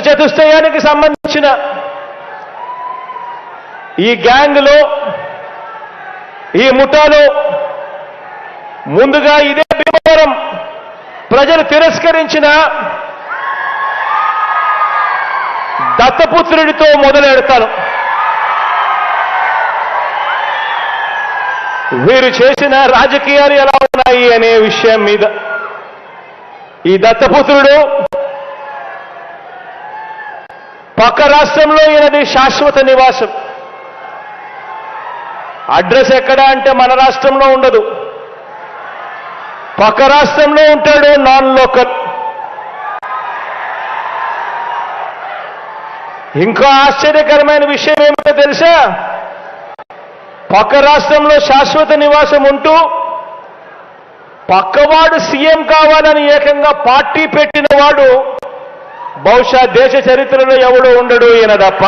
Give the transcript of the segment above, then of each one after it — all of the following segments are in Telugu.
చతుష్టయానికి సంబంధించిన ఈ గ్యాంగ్లో ఈ ముఠాలో ముందుగా ఇదే భీమవరం ప్రజలు తిరస్కరించిన దత్తపుత్రుడితో మొదలెడతాను వీరు చేసిన రాజకీయాలు ఎలా ఉన్నాయి అనే విషయం మీద ఈ దత్తపుత్రుడు పక్క రాష్ట్రంలో ఈయనది శాశ్వత నివాసం. అడ్రస్ ఎక్కడ అంటే మన రాష్ట్రంలో ఉండదు. పక్క రాష్ట్రంలో ఉంటాడు నాన్ లోకల్. ఇంకా ఆశ్చర్యకరమైన విషయం ఏమిటో తెలుసా? పక్క రాష్ట్రంలో శాశ్వత నివాసం ఉంటూ పక్కవాడు సీఎం కావాలని ఏకంగా పార్టీ పెట్టిన వాడు బహుశా దేశ చరిత్రలో ఎవడు ఉండడు ఈయన తప్ప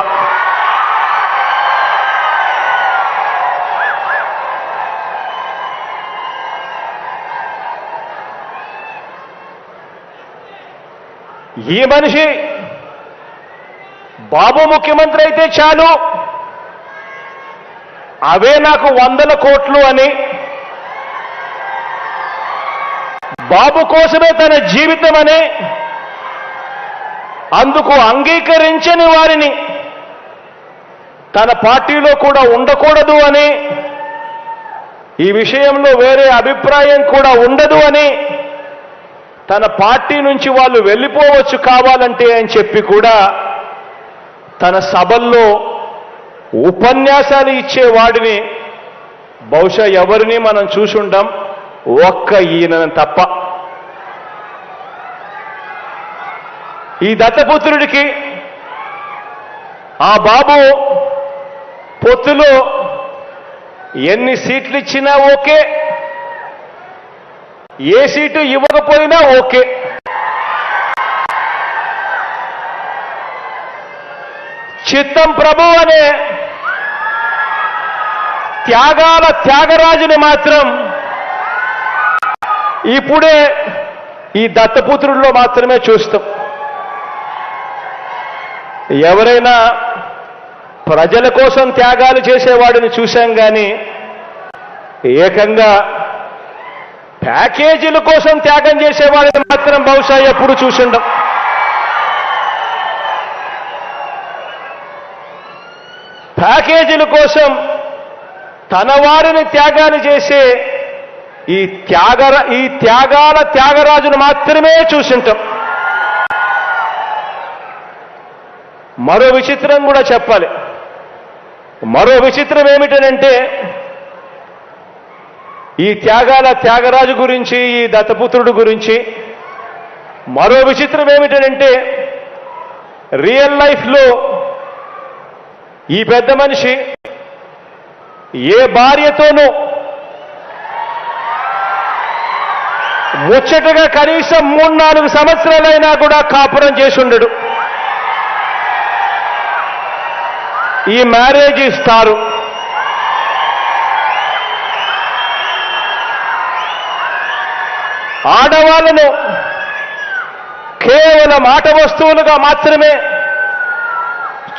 ఈ మనిషి బాబు ముఖ్యమంత్రి అయితే చాలు. అవే నాకు వందల కోట్లు అని. బాబు కోసమే తన జీవితం అని. అందుకు అంగీకరించని వారిని తన పార్టీలో కూడా ఉండకూడదు అని ఈ విషయంలో వేరే అభిప్రాయం కూడా ఉండదు అని తన పార్టీ నుంచి వాళ్ళు వెళ్ళిపోవచ్చు కావాలంటే అని చెప్పి కూడా తన సభల్లో ఉపన్యాసాలు ఇచ్చేవాడిని బహుశా ఎవరిని మనం చూసుంటాం ఒక్క ఈయన తప్ప. ఈ దత్తపుత్రుడికి ఆ బాబు పొత్తులో ఎన్ని సీట్లు ఇచ్చినా ఓకే ఏ సీటు ఇవ్వకపోయినా ఓకే. చిత్తం ప్రభు అనే త్యాగాల త్యాగరాజుని మాత్రం ఇప్పుడే ఈ దత్తపుత్రుల్లో మాత్రమే చూస్తాం. ఎవరైనా ప్రజల కోసం త్యాగాలు చేసేవాడిని చూశాం కానీ ఏకంగా ప్యాకేజీల కోసం త్యాగం చేసేవాడిని మాత్రం బహుశా ఎప్పుడు చూసిండం. ప్యాకేజీల కోసం తన వారిని త్యాగాలు చేసే ఈ త్యాగర ఈ త్యాగాల త్యాగరాజును మాత్రమే చూసింటాం. మరో విచిత్రం కూడా చెప్పాలి. మరో విచిత్రం ఏమిటనంటే ఈ త్యాగాల త్యాగరాజు గురించి ఈ దత్తపుత్రుడు గురించి మరో విచిత్రం ఏమిటనంటే రియల్ లైఫ్లో ఈ పెద్ద మనిషి ఏ భార్యతోనూ ముచ్చటగా కనీసం మూడు నాలుగు సంవత్సరాలైనా కూడా కాపురం చేసి ఈ మ్యారేజ్ ఇస్తారు ఆడవాళ్ళను కేవలం ఆట వస్తువులుగా మాత్రమే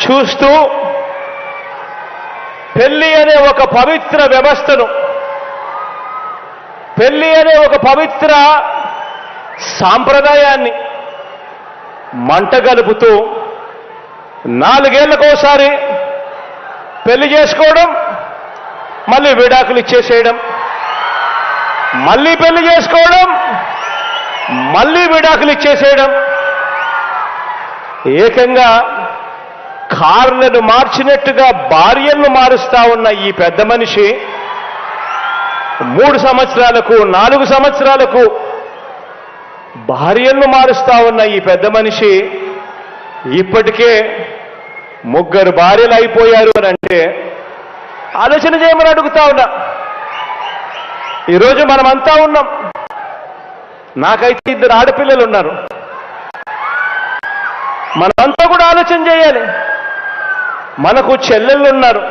చూస్తూ పెళ్ళి అనే ఒక పవిత్ర వ్యవస్థను పెళ్ళి అనే ఒక పవిత్ర సాంప్రదాయాన్ని మంట గలుపుతూ నాలుగేళ్ళకోసారి పెళ్ళి చేసుకోవడం మళ్ళీ విడాకులు ఇచ్చేసేయడం మళ్ళీ పెళ్ళి చేసుకోవడం మళ్ళీ విడాకులు ఇచ్చేసేయడం. ఏకంగా కార్లను మార్చినట్టుగా భార్యలను మారుస్తా ఉన్న ఈ పెద్ద మనిషి మూడు సంవత్సరాలకు నాలుగు సంవత్సరాలకు భార్యలను మారుస్తా ఉన్న ఈ పెద్ద మనిషి ఇప్పటికే ముగ్గురు భార్యలు అయిపోయారు అని అంటే ఆలోచన చేయమని అడుగుతా ఉన్నా. ఈరోజు మనమంతా ఉన్నాం. నాకైతే ఇద్దరు ఆడపిల్లలు ఉన్నారు. మనమంతా కూడా ఆలోచన చేయాలి. మనకు చెల్లెళ్ళు ఉన్నారు.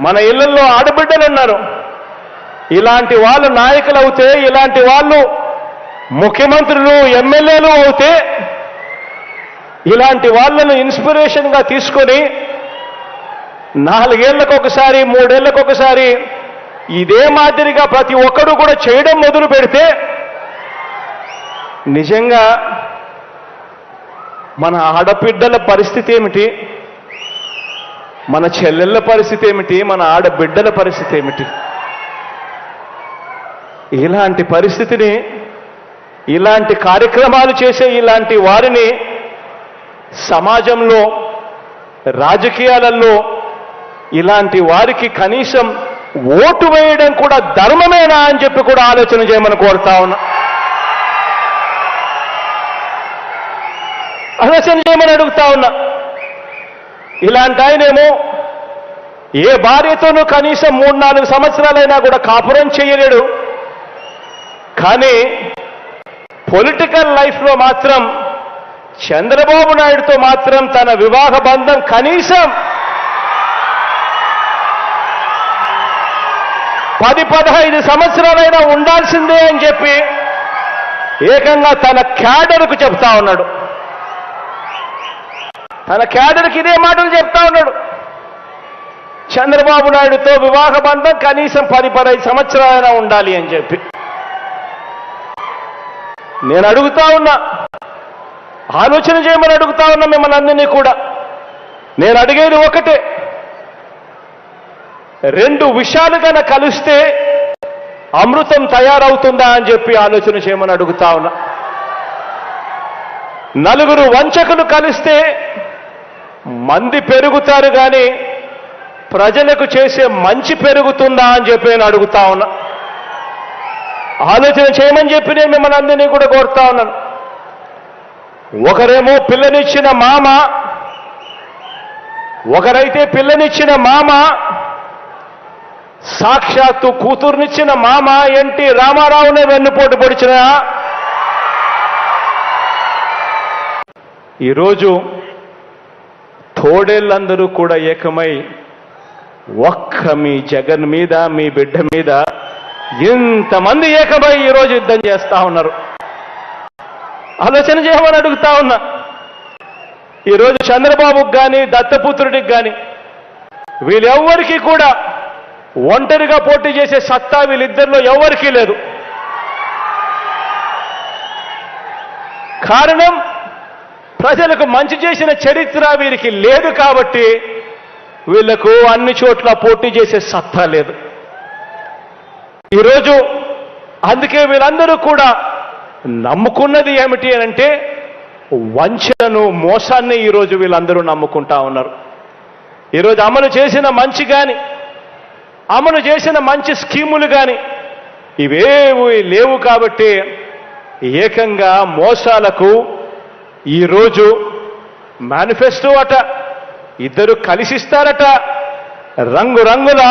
మన ఇళ్ళలో ఆడబిడ్డలు ఉన్నారు. ఇలాంటి వాళ్ళు నాయకులు అవుతే ఇలాంటి వాళ్ళు ముఖ్యమంత్రులు ఎమ్మెల్యేలు అవుతే ఇలాంటి వాళ్ళను ఇన్స్పిరేషన్గా తీసుకొని నాలుగేళ్ళకు ఒకసారి మూడేళ్ళకు ఒకసారి ఇదే మాదిరిగా ప్రతి ఒక్కరు కూడా చేయడం మొదలు పెడితే నిజంగా మన ఆడబిడ్డల పరిస్థితి ఏమిటి? మన చెల్లెళ్ళ పరిస్థితి ఏమిటి? మన ఆడబిడ్డల పరిస్థితి ఏమిటి? ఇలాంటి పరిస్థితిని ఇలాంటి కార్యక్రమాలు చేసే ఇలాంటి వారిని సమాజంలో రాజకీయాలలో ఇలాంటి వారికి కనీసం ఓటు వేయడం కూడా ధర్మమేనా అని చెప్పి కూడా ఆలోచన చేయమని కోరుతా ఉన్నా. ఆలోచన చేయమని అడుగుతా ఉన్నా. ఇలాంటి ఆయనేమో ఏ భార్యతోనూ కనీసం మూడు నాలుగు సంవత్సరాలైనా కూడా కాపురం చేయలేడు. కానీ పొలిటికల్ లైఫ్లో మాత్రం చంద్రబాబు నాయుడుతో మాత్రం తన వివాహ బంధం కనీసం పది పదహైదు సంవత్సరాలైనా ఉండాల్సిందే అని చెప్పి ఏకంగా తన క్యాడర్కు చెప్తా ఉన్నాడు. తన క్యాడర్కి ఇదే మాటలు చెప్తా ఉన్నాడు. చంద్రబాబు నాయుడుతో వివాహ బంధం కనీసం పది పదహైదు సంవత్సరాలైనా ఉండాలి అని చెప్పి. నేను అడుగుతా ఉన్నా ఆలోచన చేయమని అడుగుతా ఉన్నా మిమ్మల్ని అందరినీ కూడా. నేను అడిగేది ఒకటే. రెండు విషయాలు కనుక కలిస్తే అమృతం తయారవుతుందా అని చెప్పి ఆలోచన చేయమని అడుగుతా ఉన్నా. నలుగురు వంచకులు కలిస్తే మంది పెరుగుతారు కానీ ప్రజలకు చేసే మంచి పెరుగుతుందా అని చెప్పి నేను అడుగుతా ఉన్నా. ఆలోచన చేయమని చెప్పి నేను మిమ్మల్ని అందరినీ కూడా కోరుతా ఉన్నాను. ఒకరేమో పిల్లనిచ్చిన మామ ఒకరైతే పిల్లనిచ్చిన మామ సాక్షాత్తు కూతుర్నిచ్చిన మామ ఎన్టీ రామారావునే వెన్నుపోటు పొడిచిన. ఈరోజు తోడేళ్ళందరూ కూడా ఏకమై ఒక్క మీ జగన్ మీద మీ బిడ్డ మీద ఇంతమంది ఏకమై ఈరోజు యుద్ధం చేస్తా ఉన్నారు. ఆలోచన చేయమని అడుగుతా ఉన్నా. ఈరోజు చంద్రబాబుకి కానీ దత్తపుత్రుడికి కానీ వీళ్ళెవ్వరికీ కూడా ఒంటరిగా పోటీ చేసే సత్తా వీళ్ళిద్దరిలో ఎవరికీ లేదు. కారణం ప్రజలకు మంచి చేసిన చరిత్ర వీరికి లేదు కాబట్టి వీళ్ళకు అన్ని చోట్ల పోటీ చేసే సత్తా లేదు. ఈరోజు అందుకే వీళ్ళందరూ కూడా నమ్ముకున్నది ఏమిటి అని అంటే వంచనను మోసాన్ని ఈరోజు వీళ్ళందరూ నమ్ముకుంటా ఉన్నారు. ఈరోజు అమలు చేసిన మంచి కానీ అమలు చేసిన మంచి స్కీములు కానీ ఇవేవి లేవు కాబట్టి ఏకంగా మోసాలకు ఈరోజు మేనిఫెస్టో అట ఇద్దరు కలిసిస్తారట. రంగురంగుల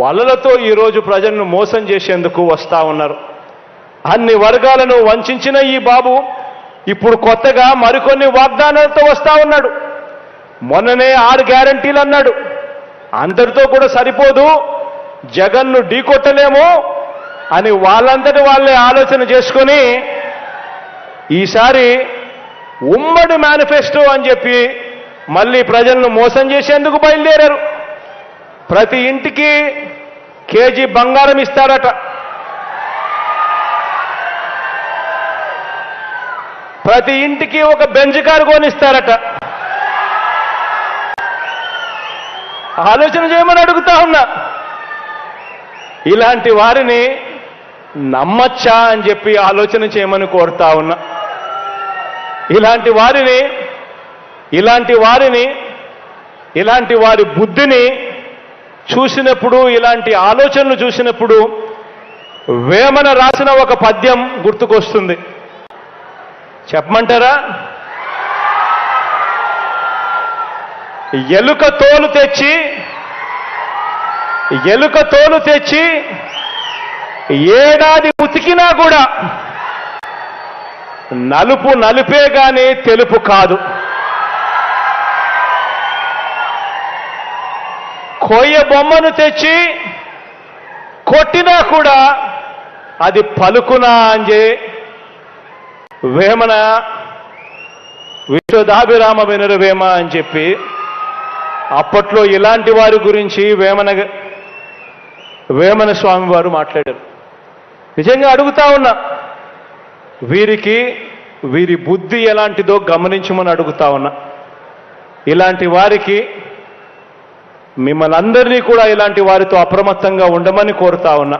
వలలతో ఈరోజు ప్రజలను మోసం చేసేందుకు వస్తా ఉన్నారు. అన్ని వర్గాలను వంచిన ఈ బాబు ఇప్పుడు కొత్తగా మరికొన్ని వాగ్దానాలతో వస్తా ఉన్నాడు. మొన్ననే ఆరు గ్యారంటీలు అన్నాడు. అందరితో కూడా సరిపోదు జగన్ను ఢీకొట్టలేము అని వాళ్ళంతటి వాళ్ళే ఆలోచన చేసుకొని ఈసారి ఉమ్మడి మేనిఫెస్టో అని చెప్పి మళ్ళీ ప్రజలను మోసం చేసేందుకు బయలుదేరారు. ప్రతి ఇంటికి కేజీ బంగారం ఇస్తారట. ప్రతి ఇంటికి ఒక బెంజ్ కారు కొనిస్తారట. ఆలోచన చేయమని అడుగుతా ఉన్నా. ఇలాంటి వారిని నమ్మచ్చా అని చెప్పి ఆలోచన చేయమని కోరుతా ఉన్నా. ఇలాంటి వారిని ఇలాంటి వారిని ఇలాంటి వారి బుద్ధిని చూసినప్పుడు ఇలాంటి ఆలోచనలు చూసినప్పుడు వేమన రాసిన ఒక పద్యం గుర్తుకొస్తుంది. చెప్పమంటారా? ఎలుక తోలు తెచ్చి ఎలుక తోలు తెచ్చి ఏడాది ఉతికినా కూడా నలుపు నలుపే కానీ తెలుపు కాదు. కొయ్య బొమ్మను తెచ్చి కొట్టినా కూడా అది పలుకునా అంజే వేమన విశ్వదాభిరామ వినురవేమ అని చెప్పి అప్పట్లో ఇలాంటి వారి గురించి వేమన వేమన స్వామి వారు మాట్లాడారు. నిజంగా అడుగుతా ఉన్నా వీరికి వీరి బుద్ధి ఎలాంటిదో గమనించమని అడుగుతా ఉన్నా. ఇలాంటి వారికి మిమ్మల్ని అందరినీ కూడా ఇలాంటి వారితో అప్రమత్తంగా ఉండమని కోరుతా ఉన్నా.